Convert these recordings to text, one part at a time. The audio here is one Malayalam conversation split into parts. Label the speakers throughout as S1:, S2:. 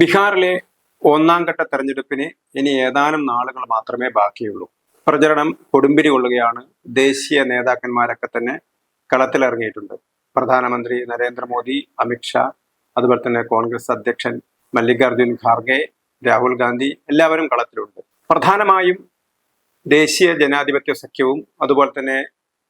S1: ബീഹാറിലെ ഒന്നാം ഘട്ട തെരഞ്ഞെടുപ്പിന് ഇനി ഏതാനും നാളുകൾ മാത്രമേ ബാക്കിയുള്ളൂ. പ്രചരണം കൊടുമ്പിരി കൊള്ളുകയാണ് ദേശീയ നേതാക്കന്മാരൊക്കെ തന്നെ കളത്തിലിറങ്ങിയിട്ടുണ്ട്. പ്രധാനമന്ത്രി നരേന്ദ്രമോദി അമിത്ഷാ അതുപോലെ തന്നെ കോൺഗ്രസ് അധ്യക്ഷൻ മല്ലികാർജുൻ ഖാർഗെ രാഹുൽ ഗാന്ധി എല്ലാവരും കളത്തിലുണ്ട്. പ്രധാനമായും ദേശീയ ജനാധിപത്യ സഖ്യവും അതുപോലെ തന്നെ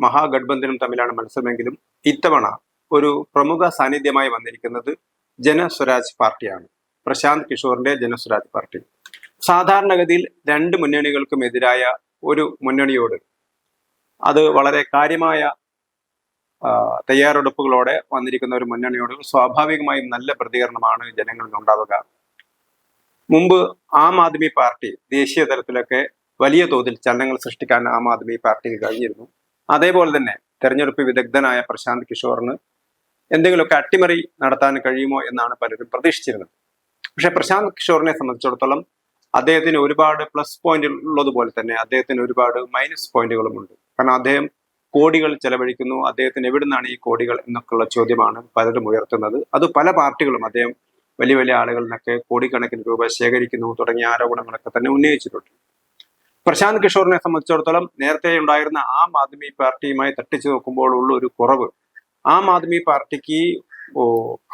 S1: മഹാഗഡ്ബന്ധനും തമ്മിലാണ് മത്സരമെങ്കിലും ഇത്തവണ ഒരു പ്രമുഖ സാന്നിധ്യമായി വന്നിരിക്കുന്നത് ജനസ്വരാജ് പാർട്ടിയാണ്. പ്രശാന്ത് കിഷോറിന്റെ ജനസ്വരാജ് പാർട്ടി. സാധാരണഗതിയിൽ രണ്ട് മുന്നണികൾക്കും എതിരായ ഒരു മുന്നണിയോട് അത് വളരെ കാര്യമായ തയ്യാറെടുപ്പുകളോടെ വന്നിരിക്കുന്ന ഒരു മുന്നണിയോട് സ്വാഭാവികമായും നല്ല പ്രതികരണമാണ് ജനങ്ങളിൽ ഉണ്ടാവുക. മുമ്പ് ആം ആദ്മി പാർട്ടി ദേശീയ തലത്തിലൊക്കെ വലിയ തോതിൽ ചലനങ്ങൾ സൃഷ്ടിക്കാൻ ആം ആദ്മി പാർട്ടിക്ക് കഴിഞ്ഞിരുന്നു. അതേപോലെ തന്നെ തെരഞ്ഞെടുപ്പ് വിദഗ്ധനായ പ്രശാന്ത് കിഷോറിന് എന്തെങ്കിലുമൊക്കെ അട്ടിമറി നടത്താൻ കഴിയുമോ എന്നാണ് പലരും പ്രതീക്ഷിച്ചിരുന്നത്. പക്ഷെ പ്രശാന്ത് കിഷോറിനെ സംബന്ധിച്ചിടത്തോളം അദ്ദേഹത്തിന് ഒരുപാട് പ്ലസ് പോയിന്റ് ഉള്ളതുപോലെ തന്നെ അദ്ദേഹത്തിന് ഒരുപാട് മൈനസ് പോയിന്റുകളുമുണ്ട് കാരണം അദ്ദേഹം കോടികൾ ചെലവഴിക്കുന്നു. അദ്ദേഹത്തിന് എവിടുന്നാണ് ഈ കോടികൾ എന്നൊക്കെയുള്ള ചോദ്യമാണ് പലരും ഉയർത്തുന്നത്. അത് പല പാർട്ടികളും അദ്ദേഹം വലിയ വലിയ ആളുകളിൽ നിന്നൊക്കെ കോടിക്കണക്കിന് രൂപ ശേഖരിക്കുന്നു തുടങ്ങിയ ആരോപണങ്ങളൊക്കെ തന്നെ ഉന്നയിച്ചിട്ടുണ്ട്. പ്രശാന്ത് കിഷോറിനെ സംബന്ധിച്ചിടത്തോളം നേരത്തെ ഉണ്ടായിരുന്ന ആം ആദ്മി പാർട്ടിയുമായി തട്ടിച്ചു നോക്കുമ്പോൾ ഉള്ള ഒരു കുറവ്. ആം ആദ്മി പാർട്ടിക്ക്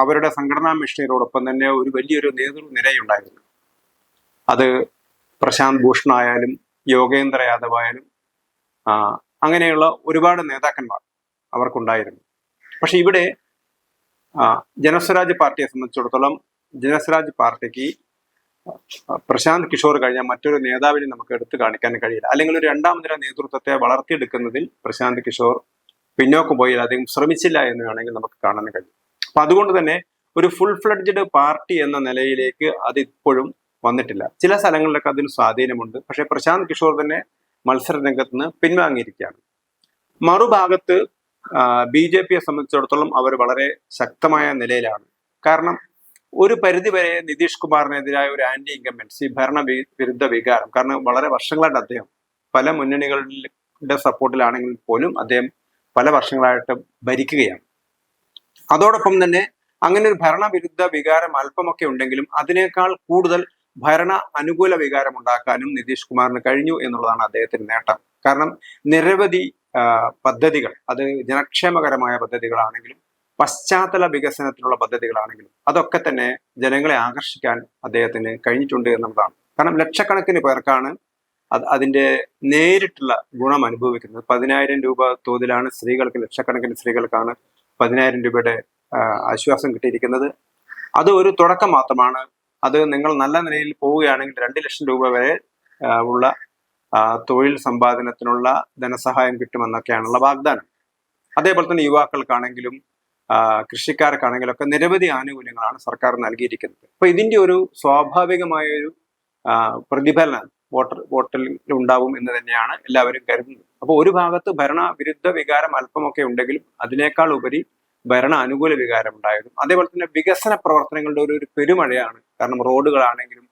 S1: അവരുടെ സംഘടനാ മിഷനറിയോടൊപ്പം തന്നെ ഒരു വലിയൊരു നേതൃനിരയുണ്ടായിരുന്നു അത് പ്രശാന്ത് ഭൂഷൺ ആയാലും യോഗേന്ദ്ര യാദവ് ആയാലും അങ്ങനെയുള്ള ഒരുപാട് നേതാക്കന്മാർ അവർക്കുണ്ടായിരുന്നു. പക്ഷെ ഇവിടെ ജനസ്വരാജ് പാർട്ടിയെ സംബന്ധിച്ചിടത്തോളം ജനസ്വരാജ് പാർട്ടിക്ക് പ്രശാന്ത് കിഷോർ കഴിഞ്ഞ മറ്റൊരു നേതാവിനെ നമുക്ക് എടുത്തു കാണിക്കാൻ കഴിയില്ല. അല്ലെങ്കിൽ ഒരു രണ്ടാം നിര നേതൃത്വത്തെ വളർത്തിയെടുക്കുന്നതിൽ പ്രശാന്ത് കിഷോർ പിന്നോക്കം പോയി അദ്ദേഹം ശ്രമിച്ചില്ല എന്ന് വേണമെങ്കിൽ നമുക്ക് കാണാൻ കഴിയും. അപ്പൊ അതുകൊണ്ട് തന്നെ ഒരു ഫുൾ ഫ്ലഡ്ജഡ് പാർട്ടി എന്ന നിലയിലേക്ക് അതിപ്പോഴും വന്നിട്ടില്ല. ചില സ്ഥലങ്ങളിലൊക്കെ അതിന് സ്വാധീനമുണ്ട്. പക്ഷേ പ്രശാന്ത് കിഷോർ തന്നെ മത്സര രംഗത്ത് നിന്ന് പിൻവാങ്ങിയിരിക്കുകയാണ്. മറുഭാഗത്ത് ബി ജെ പിയെ സംബന്ധിച്ചിടത്തോളം അവർ വളരെ ശക്തമായ നിലയിലാണ്. കാരണം ഒരു പരിധിവരെ നിതീഷ് കുമാറിനെതിരായ ഒരു ആന്റി ഇൻകമ്പൻസി ഭരണ വി- വിരുദ്ധ വികാരം കാരണം വളരെ വർഷങ്ങളായിട്ട് അദ്ദേഹം പല മുന്നണികളുടെ സപ്പോർട്ടിലാണെങ്കിൽ പോലും അദ്ദേഹം പല വർഷങ്ങളായിട്ട് ഭരിക്കുകയാണ്. അതോടൊപ്പം തന്നെ അങ്ങനെ ഒരു ഭരണവിരുദ്ധ വികാരം അല്പമൊക്കെ ഉണ്ടെങ്കിലും അതിനേക്കാൾ കൂടുതൽ ഭരണ അനുകൂല വികാരം ഉണ്ടാക്കാനും നിതീഷ് കുമാറിന് കഴിഞ്ഞു എന്നുള്ളതാണ് അദ്ദേഹത്തിന്റെ നേട്ടം. കാരണം നിരവധി പദ്ധതികൾ അത് ജനക്ഷേമകരമായ പദ്ധതികളാണെങ്കിലും പശ്ചാത്തല വികസനത്തിനുള്ള പദ്ധതികളാണെങ്കിലും അതൊക്കെ തന്നെ ജനങ്ങളെ ആകർഷിക്കാൻ അദ്ദേഹത്തിന് കഴിഞ്ഞിട്ടുണ്ട് എന്നുള്ളതാണ്. കാരണം ലക്ഷക്കണക്കിന് പേർക്കാണ് അത് അതിന്റെ നേരിട്ടുള്ള ഗുണം അനുഭവിക്കുന്നത്. പതിനായിരം രൂപ തോതിലാണ് സ്ത്രീകൾക്ക് ലക്ഷക്കണക്കിന് സ്ത്രീകൾക്കാണ് പതിനായിരം രൂപയുടെ ആശ്വാസം കിട്ടിയിരിക്കുന്നത്. അത് ഒരു തുടക്കം മാത്രമാണ്. അത് നിങ്ങൾ നല്ല നിലയിൽ പോവുകയാണെങ്കിൽ രണ്ട് ലക്ഷം രൂപ വരെ ഉള്ള തൊഴിൽ സമ്പാദനത്തിനുള്ള ധനസഹായം കിട്ടുമെന്നൊക്കെയാണുള്ള വാഗ്ദാനം. അതേപോലെ തന്നെ യുവാക്കൾക്കാണെങ്കിലും കൃഷിക്കാർക്കാണെങ്കിലും ഒക്കെ നിരവധി ആനുകൂല്യങ്ങളാണ് സർക്കാർ നൽകിയിരിക്കുന്നത്. അപ്പൊ ഇതിന്റെ ഒരു സ്വാഭാവികമായ ഒരു പ്രതിഫലനം വോട്ടർ വോട്ടിൽ ഉണ്ടാവും എന്ന് തന്നെയാണ് എല്ലാവരും കരുതുന്നത്. അപ്പോൾ ഒരു ഭാഗത്ത് ഭരണ വിരുദ്ധ വികാരം അല്പമൊക്കെ ഉണ്ടെങ്കിലും അതിനേക്കാൾ ഉപരി ഭരണ അനുകൂല വികാരം ഉണ്ടായിരുന്നു. അതേപോലെ തന്നെ വികസന പ്രവർത്തനങ്ങളുടെ ഒരു ഒരു പെരുമഴയാണ് കാരണം റോഡുകളാണെങ്കിലും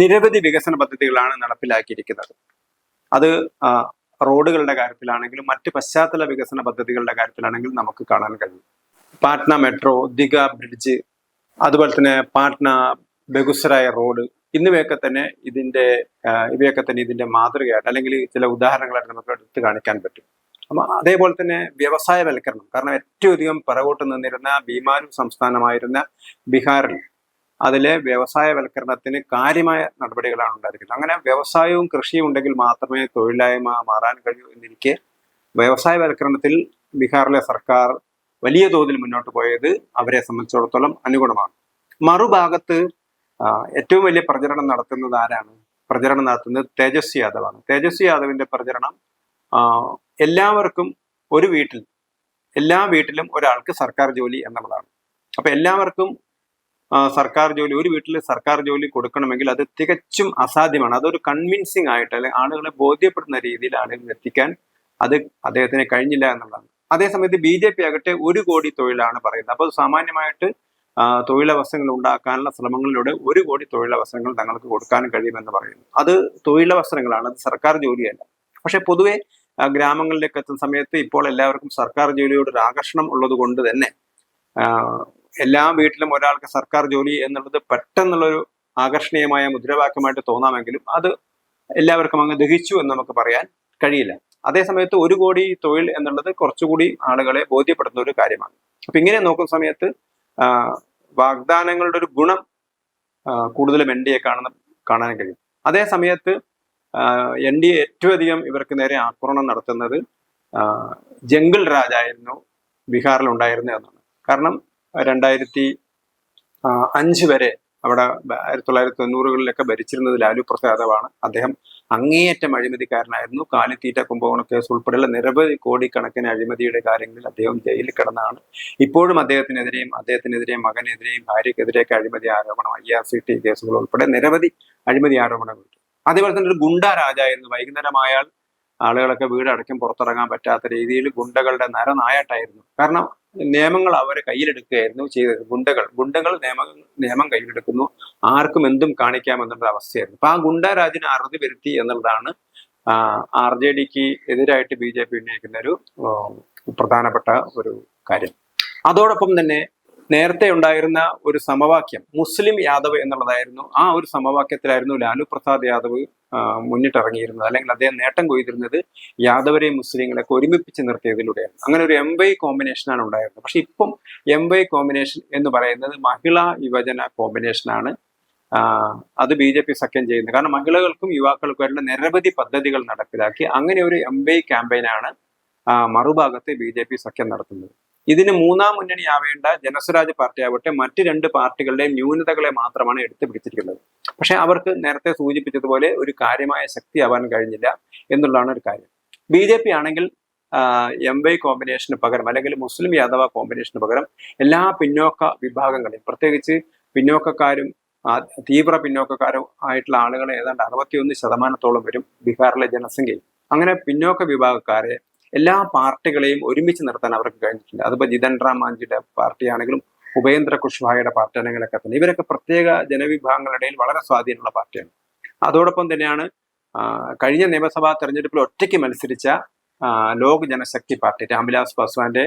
S1: നിരവധി വികസന പദ്ധതികളാണ് നടപ്പിലാക്കിയിരിക്കുന്നത്. അത് റോഡുകളുടെ കാര്യത്തിലാണെങ്കിലും മറ്റ് പശ്ചാത്തല വികസന പദ്ധതികളുടെ കാര്യത്തിലാണെങ്കിലും നമുക്ക് കാണാൻ കഴിയും. പാട്ന മെട്രോ ദിഗ ബ്രിഡ്ജ് അതുപോലെ തന്നെ പാട്ന ബഗുസരായ റോഡ് എന്നിവയൊക്കെ തന്നെ ഇതിന്റെ ഇവയൊക്കെ തന്നെ ഇതിന്റെ മാതൃകയായിട്ട് അല്ലെങ്കിൽ ചില ഉദാഹരണങ്ങളായിട്ട് നമുക്ക് എടുത്ത് കാണിക്കാൻ പറ്റും. അപ്പൊ അതേപോലെ തന്നെ വ്യവസായവൽക്കരണം. കാരണം ഏറ്റവും അധികം പിറകോട്ട് നിന്നിരുന്ന ബീമാരും സംസ്ഥാനമായിരുന്ന ബീഹാറിൽ അതിലെ വ്യവസായവൽക്കരണത്തിന് കാര്യമായ നടപടികളാണ് ഉണ്ടായിരിക്കുന്നത്. അങ്ങനെ വ്യവസായവും കൃഷിയും ഉണ്ടെങ്കിൽ മാത്രമേ തൊഴിലായ്മ മാറാൻ കഴിയൂ എന്നിരിക്കെ വ്യവസായവൽക്കരണത്തിൽ ബീഹാറിലെ സർക്കാർ വലിയ തോതിൽ മുന്നോട്ട് പോയത് അവരെ സംബന്ധിച്ചിടത്തോളം അനുഗുണമാണ്. മറുഭാഗത്ത് ഏറ്റവും വലിയ പ്രചരണം നടത്തുന്നത് ആരാണ്? പ്രചരണം നടത്തുന്നത് തേജസ്വി യാദവാണ്. തേജസ്വി യാദവിന്റെ പ്രചരണം എല്ലാവർക്കും ഒരു വീട്ടിൽ എല്ലാ വീട്ടിലും ഒരാൾക്ക് സർക്കാർ ജോലി എന്നുള്ളതാണ്. അപ്പൊ എല്ലാവർക്കും സർക്കാർ ജോലി ഒരു വീട്ടിൽ സർക്കാർ ജോലി കൊടുക്കണമെങ്കിൽ അത് തികച്ചും അസാധ്യമാണ്. അതൊരു കൺവിൻസിങ് ആയിട്ട് അല്ലെങ്കിൽ ആളുകളെ ബോധ്യപ്പെടുന്ന രീതിയിൽ ആളുകൾ എത്തിക്കാൻ അത് അദ്ദേഹത്തിന് കഴിഞ്ഞില്ല എന്നുള്ളതാണ്. അതേസമയത്ത് ബി ജെ പി ആകട്ടെ ഒരു കോടി തൊഴിലാണ് പറയുന്നത്. അപ്പോൾ സാമാന്യമായിട്ട് തൊഴിലവസരങ്ങൾ ഉണ്ടാക്കാനുള്ള ശ്രമങ്ങളിലൂടെ ഒരു കോടി തൊഴിലവസരങ്ങൾ തങ്ങൾക്ക് കൊടുക്കാനും കഴിയുമെന്ന് പറയുന്നു. അത് തൊഴിലവസരങ്ങളാണ് അത് സർക്കാർ ജോലിയല്ല. പക്ഷെ പൊതുവെ ഗ്രാമങ്ങളിലേക്ക് എത്തുന്ന സമയത്ത് ഇപ്പോൾ എല്ലാവർക്കും സർക്കാർ ജോലിയോട് ഒരു ആകർഷണം ഉള്ളത് കൊണ്ട് തന്നെ എല്ലാ വീട്ടിലും ഒരാൾക്ക് സർക്കാർ ജോലി എന്നുള്ളത് പെട്ടെന്നുള്ളൊരു ആകർഷണീയമായ മുദ്രാവാക്യമായിട്ട് തോന്നാമെങ്കിലും അത് എല്ലാവർക്കും അങ്ങ് ദഹിച്ചു എന്ന് നമുക്ക് പറയാൻ കഴിയില്ല. അതേസമയത്ത് ഒരു കോടി തൊഴിൽ എന്നുള്ളത് കുറച്ചുകൂടി ആളുകളെ ബോധ്യപ്പെടുത്തുന്ന ഒരു കാര്യമാണ്. അപ്പൊ ഇങ്ങനെ നോക്കുന്ന സമയത്ത് വാഗ്ദാനങ്ങളുടെ ഒരു ഗുണം കൂടുതലും എൻ ഡി എ കാണുന്ന കാണാൻ കഴിയും. അതേ സമയത്ത് എൻ ഡി എ ഏറ്റവും അധികം ഇവർക്ക് നേരെ ആക്രമണം നടത്തുന്നത് ജംഗിൾ രാജായിരുന്നു ബീഹാറിൽ ഉണ്ടായിരുന്നത് എന്നാണ്. കാരണം രണ്ടായിരത്തി അഞ്ച് വരെ അവിടെ ആയിരത്തി തൊള്ളായിരത്തി തൊണ്ണൂറുകളിലൊക്കെ ഭരിച്ചിരുന്നത് ലാലു പ്രസാദവാണ് അദ്ദേഹം അങ്ങേയറ്റം അഴിമതിക്കാരനായിരുന്നു. കാലിത്തീറ്റ കുംഭകോണ കേസ് ഉൾപ്പെടെയുള്ള നിരവധി കോടിക്കണക്കിന് അഴിമതിയുടെ കാര്യങ്ങളിൽ അദ്ദേഹം ജയിലിൽ കിടന്നാണ്. ഇപ്പോഴും അദ്ദേഹത്തിനെതിരെയും അദ്ദേഹത്തിനെതിരെയും മകനെതിരെയും ഭാര്യക്കെതിരെയൊക്കെ അഴിമതി ആരോപണം ഐ ആർ സി ടി കേസുകൾ ഉൾപ്പെടെ നിരവധി അഴിമതി ആരോപണങ്ങളുണ്ട്. അതേപോലെ തന്നെ ഒരു ഗുണ്ട രാജായിരുന്നു വൈകുന്നേരമായാൽ ആളുകളൊക്കെ വീട് അടയ്ക്കും പുറത്തിറങ്ങാൻ പറ്റാത്ത രീതിയിൽ ഗുണ്ടകളുടെ നരനായാട്ടായിരുന്നു. കാരണം നിയമങ്ങൾ അവരെ കയ്യിലെടുക്കുകയായിരുന്നു ചെയ്തത്. ഗുണ്ടകൾ ഗുണ്ടകൾ നിയമ നിയമം കയ്യിലെടുക്കുന്നു. ആർക്കും എന്തും കാണിക്കാമെന്നുള്ള അവസ്ഥയായിരുന്നു. അപ്പൊ ആ ഗുണ്ടാരാജിന് അറുതി വരുത്തി എന്നുള്ളതാണ് ആർ ജെ ഡിക്ക് എതിരായിട്ട് ബി ജെ പി ഉന്നയിക്കുന്ന ഒരു പ്രധാനപ്പെട്ട ഒരു കാര്യം. അതോടൊപ്പം തന്നെ നേരത്തെ ഉണ്ടായിരുന്ന ഒരു സമവാക്യം മുസ്ലിം യാദവ് എന്നുള്ളതായിരുന്നു. ആ ഒരു സമവാക്യത്തിലായിരുന്നു ലാലു പ്രസാദ് യാദവ് മുന്നിട്ടിറങ്ങിയിരുന്നത്. അല്ലെങ്കിൽ അദ്ദേഹം നേട്ടം കൊയ്തിരുന്നത് യാദവരെയും മുസ്ലിങ്ങളെയൊക്കെ ഒരുമിപ്പിച്ച് നിർത്തിയതിലൂടെയാണ്. അങ്ങനെ ഒരു എം വൈ കോമ്പിനേഷനാണ് ഉണ്ടായിരുന്നത്. പക്ഷെ ഇപ്പം എം വൈ കോമ്പിനേഷൻ എന്ന് പറയുന്നത് മഹിളാ യുവജന കോമ്പിനേഷനാണ് അത് ബി ജെ പി സഖ്യം ചെയ്യുന്നത്. കാരണം മഹിളകൾക്കും യുവാക്കൾക്കും വേണ്ട നിരവധി പദ്ധതികൾ നടപ്പിലാക്കി. അങ്ങനെ ഒരു എം വൈ ക്യാമ്പയിനാണ് മറുഭാഗത്ത് ബി ജെ പി സഖ്യം നടത്തുന്നത്. ഇതിന് മൂന്നാം മുന്നണിയാവേണ്ട ജനസ്വരാജ് പാർട്ടി ആവട്ടെ മറ്റ് രണ്ട് പാർട്ടികളുടെയും ന്യൂനതകളെ മാത്രമാണ് എടുത്തു പിടിച്ചിരിക്കുന്നത്. പക്ഷെ അവർക്ക് നേരത്തെ സൂചിപ്പിച്ചതുപോലെ ഒരു കാര്യമായ ശക്തി ആവാൻ കഴിഞ്ഞില്ല എന്നുള്ളതാണ് ഒരു കാര്യം. ബി ജെ പി ആണെങ്കിൽ എം വൈ കോമ്പിനേഷന് പകരം അല്ലെങ്കിൽ മുസ്ലിം യാദവ കോമ്പിനേഷന് പകരം എല്ലാ പിന്നോക്ക വിഭാഗങ്ങളെയും പ്രത്യേകിച്ച് പിന്നോക്കക്കാരും തീവ്ര പിന്നോക്കക്കാരും ആയിട്ടുള്ള ആളുകളെ ഏതാണ്ട് അറുപത്തിയൊന്ന് ശതമാനത്തോളം വരും ബീഹാറിലെ ജനസംഖ്യയിൽ. അങ്ങനെ പിന്നോക്ക വിഭാഗക്കാരെ എല്ലാ പാർട്ടികളെയും ഒരുമിച്ച് നിർത്താൻ അവർക്ക് കഴിഞ്ഞിട്ടുണ്ട്. അതിപ്പോ ജിതൻ റാം മാഞ്ചിയുടെ പാർട്ടിയാണെങ്കിലും ഉപേന്ദ്ര കുഷ്വാഹയുടെ പാർട്ടി ആണെങ്കിലൊക്കെ തന്നെ. ഇവരൊക്കെ പ്രത്യേക ജനവിഭാഗങ്ങളുടെ ഇടയിൽ വളരെ സ്വാധീനമുള്ള പാർട്ടിയാണ്. അതോടൊപ്പം തന്നെയാണ് കഴിഞ്ഞ നിയമസഭാ തെരഞ്ഞെടുപ്പിൽ ഒറ്റയ്ക്ക് മത്സരിച്ച ലോക് ജനശക്തി പാർട്ടി രാംവിലാസ് പാസ്വാന്റെ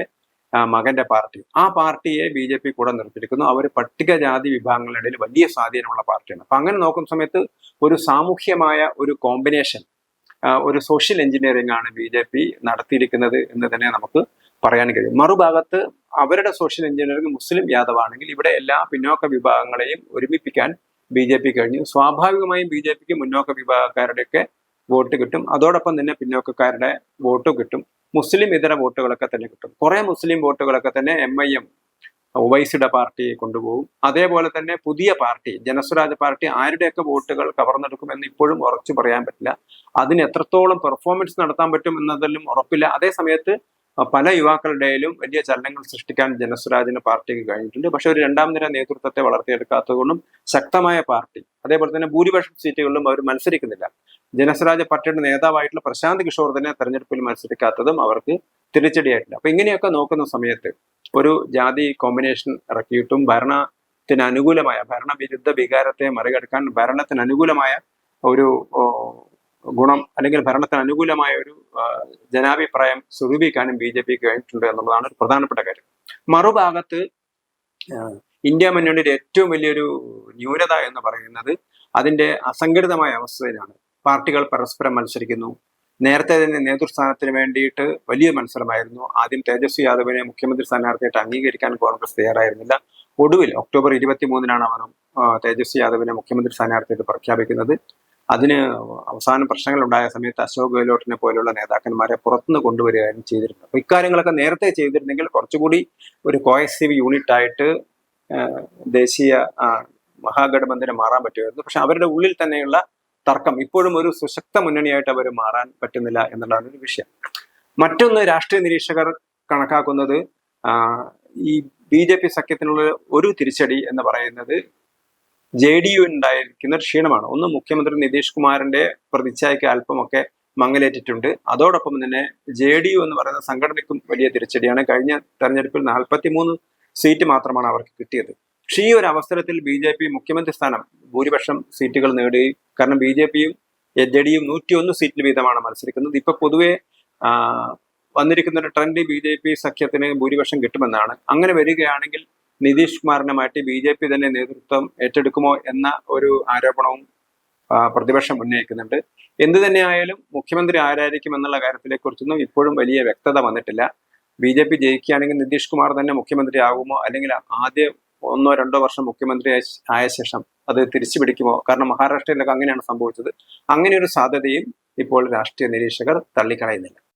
S1: മകന്റെ പാർട്ടി. ആ പാർട്ടിയെ ബി ജെ പി കൂടെ നിർത്തിയിരിക്കുന്നു. അവർ പട്ടികജാതി വിഭാഗങ്ങളുടെ ഇടയിൽ വലിയ സ്വാധീനമുള്ള പാർട്ടിയാണ്. അപ്പൊ അങ്ങനെ നോക്കുന്ന സമയത്ത് ഒരു സാമൂഹ്യമായ ഒരു കോമ്പിനേഷൻ ഒരു സോഷ്യൽ എഞ്ചിനീയറിംഗ് ആണ് ബി ജെ പി നടത്തിയിരിക്കുന്നത് എന്ന് തന്നെ നമുക്ക് പറയാൻ കഴിയും. മറുഭാഗത്ത് അവരുടെ സോഷ്യൽ എഞ്ചിനീയറിംഗ് മുസ്ലിം യാദവ് ആണെങ്കിൽ ഇവിടെ എല്ലാ പിന്നോക്ക വിഭാഗങ്ങളെയും ഒരുമിപ്പിക്കാൻ ബി ജെ പി കഴിഞ്ഞു. സ്വാഭാവികമായും ബി ജെ പിക്ക് മുന്നോക്ക വിഭാഗക്കാരുടെയൊക്കെ വോട്ട് കിട്ടും. അതോടൊപ്പം തന്നെ പിന്നോക്കക്കാരുടെ വോട്ടും കിട്ടും. മുസ്ലിം ഇതര വോട്ടുകളൊക്കെ തന്നെ കിട്ടും. കുറെ മുസ്ലിം വോട്ടുകളൊക്കെ തന്നെ എം ഐ എം ഒവൈസിയുടെ പാർട്ടിയെ കൊണ്ടുപോകും. അതേപോലെ തന്നെ പുതിയ പാർട്ടി ജനസ്വരാജ് പാർട്ടി ആരുടെയൊക്കെ വോട്ടുകൾ കവർന്നെടുക്കുമെന്ന് ഇപ്പോഴും ഉറച്ചു പറയാൻ പറ്റില്ല. അതിന് എത്രത്തോളം പെർഫോമൻസ് നടത്താൻ പറ്റും എന്നതിലും ഉറപ്പില്ല. അതേ സമയത്ത് പല യുവാക്കളുടെയിലും വലിയ ചലനങ്ങൾ സൃഷ്ടിക്കാൻ ജനസ്വരാജിന് പാർട്ടിക്ക് കഴിഞ്ഞിട്ടുണ്ട്. പക്ഷെ ഒരു രണ്ടാം നിര നേതൃത്വത്തെ വളർത്തിയെടുക്കാത്തതുകൊണ്ടും ശക്തമായ പാർട്ടി അതേപോലെ തന്നെ ഭൂരിപക്ഷം സീറ്റുകളിലും അവർ മത്സരിക്കുന്നില്ല. ജനസ്വരാജ് പാർട്ടിയുടെ നേതാവായിട്ടുള്ള പ്രശാന്ത് കിഷോർ തന്നെ തെരഞ്ഞെടുപ്പിൽ മത്സരിക്കാത്തതും അവർക്ക് തിരിച്ചടിയായിട്ടില്ല. അപ്പൊ ഇങ്ങനെയൊക്കെ നോക്കുന്ന സമയത്ത് ഒരു ജാതി കോമ്പിനേഷൻ ഇറക്കിയിട്ടും ഭരണത്തിന് അനുകൂലമായ ഭരണവിരുദ്ധ വികാരത്തെ മറികടക്കാൻ ഭരണത്തിന് അനുകൂലമായ ഒരു ഗുണം അല്ലെങ്കിൽ ഭരണത്തിന് അനുകൂലമായ ഒരു ജനാഭിപ്രായം സ്വരൂപിക്കാനും ബി ജെ പി കഴിഞ്ഞിട്ടുണ്ട് എന്നുള്ളതാണ് ഒരു പ്രധാനപ്പെട്ട കാര്യം. മറുഭാഗത്ത് ഇന്ത്യ മുന്നണിയുടെ ഏറ്റവും വലിയൊരു ന്യൂനത എന്ന് പറയുന്നത് അതിന്റെ അസംഘടിതമായ അവസ്ഥയിലാണ്. പാർട്ടികൾ പരസ്പരം മത്സരിക്കുന്നു നേരത്തെ തന്നെ നേതൃസ്ഥാനത്തിന് വേണ്ടിയിട്ട് വലിയ മത്സരമായിരുന്നു. ആദ്യം തേജസ്വി യാദവിനെ മുഖ്യമന്ത്രി സ്ഥാനാർത്ഥിയായിട്ട് അംഗീകരിക്കാൻ കോൺഗ്രസ് തയ്യാറായിരുന്നില്ല. ഒടുവിൽ ഒക്ടോബർ ഇരുപത്തി മൂന്നിനാണ് അവർ തേജസ്വി യാദവിനെ മുഖ്യമന്ത്രി സ്ഥാനാർത്ഥിയായിട്ട് പ്രഖ്യാപിക്കുന്നത്. അതിന് അവസാനം പ്രശ്നങ്ങൾ ഉണ്ടായ സമയത്ത് അശോക് ഗെഹ്ലോട്ടിനെ പോലുള്ള നേതാക്കന്മാരെ പുറത്തുനിന്ന് കൊണ്ടുവരികയായിരുന്നു ചെയ്തിരുന്നത്. അപ്പൊ ഇക്കാര്യങ്ങളൊക്കെ നേരത്തെ ചെയ്തിരുന്നെങ്കിൽ കുറച്ചുകൂടി ഒരു കോയസീവ് യൂണിറ്റ് ആയിട്ട് ദേശീയ ആ, മഹാഗഠബന്ധന് മാറാൻ പറ്റുമായിരുന്നു. പക്ഷെ അവരുടെ ഉള്ളിൽ തന്നെയുള്ള തർക്കം. ഇപ്പോഴും ഒരു സുശക്ത മുന്നണിയായിട്ട് അവർ മാറാൻ പറ്റുന്നില്ല എന്നുള്ളതാണ് ഒരു വിഷയം. മറ്റൊന്ന് രാഷ്ട്രീയ നിരീക്ഷകർ കണക്കാക്കുന്നത് ഈ ബി ജെ പി സഖ്യത്തിനുള്ള ഒരു തിരിച്ചടി എന്ന് പറയുന്നത് ജെ ഡി യു ഉണ്ടായിരിക്കുന്ന ക്ഷീണമാണ്. ഒന്ന് മുഖ്യമന്ത്രി നിതീഷ് കുമാറിന്റെ പ്രതിച്ഛായക്ക് അല്പമൊക്കെ മങ്ങലേറ്റിട്ടുണ്ട്. അതോടൊപ്പം തന്നെ ജെ ഡി യു എന്ന് പറയുന്ന സംഘടനയ്ക്കും വലിയ തിരിച്ചടിയാണ്. കഴിഞ്ഞ തെരഞ്ഞെടുപ്പിൽ നാൽപ്പത്തി മൂന്ന് സീറ്റ് മാത്രമാണ് അവർക്ക് കിട്ടിയത്. പക്ഷേ ഈ ഒരു അവസരത്തിൽ ബി ജെ പി മുഖ്യമന്ത്രി സ്ഥാനം ഭൂരിപക്ഷം സീറ്റുകൾ നേടുകയും കാരണം ബി ജെ പിയും ജെ ഡിയും നൂറ്റിയൊന്ന് സീറ്റിൽ വീതമാണ് മത്സരിക്കുന്നത്. ഇപ്പൊ പൊതുവെ വന്നിരിക്കുന്ന ഒരു ട്രെൻഡ് ബി ജെ പി സഖ്യത്തിന് ഭൂരിപക്ഷം കിട്ടുമെന്നാണ്. അങ്ങനെ വരികയാണെങ്കിൽ നിതീഷ് കുമാറിനെ മാറ്റി ബി ജെ പി തന്നെ നേതൃത്വം ഏറ്റെടുക്കുമോ എന്ന ഒരു ആരോപണവും പ്രതിപക്ഷം ഉന്നയിക്കുന്നുണ്ട്. എന്തു തന്നെയായാലും മുഖ്യമന്ത്രി ആരായിരിക്കും എന്നുള്ള കാര്യത്തിലെ കുറിച്ചൊന്നും ഇപ്പോഴും വലിയ വ്യക്തത വന്നിട്ടില്ല. ബി ജെ പി ജയിക്കുകയാണെങ്കിൽ നിതീഷ് കുമാർ തന്നെ മുഖ്യമന്ത്രി ആകുമോ അല്ലെങ്കിൽ ആദ്യം ഒന്നോ രണ്ടോ വർഷം മുഖ്യമന്ത്രി ആയ- ശേഷം അത് തിരിച്ചു പിടിക്കുമോ? കാരണം മഹാരാഷ്ട്രയിലൊക്കെ അങ്ങനെയാണ് സംഭവിച്ചത്. അങ്ങനെ ഒരു സാധ്യതയും ഇപ്പോൾ രാഷ്ട്രീയ നിരീക്ഷകർ തള്ളിക്കളയുന്നില്ല.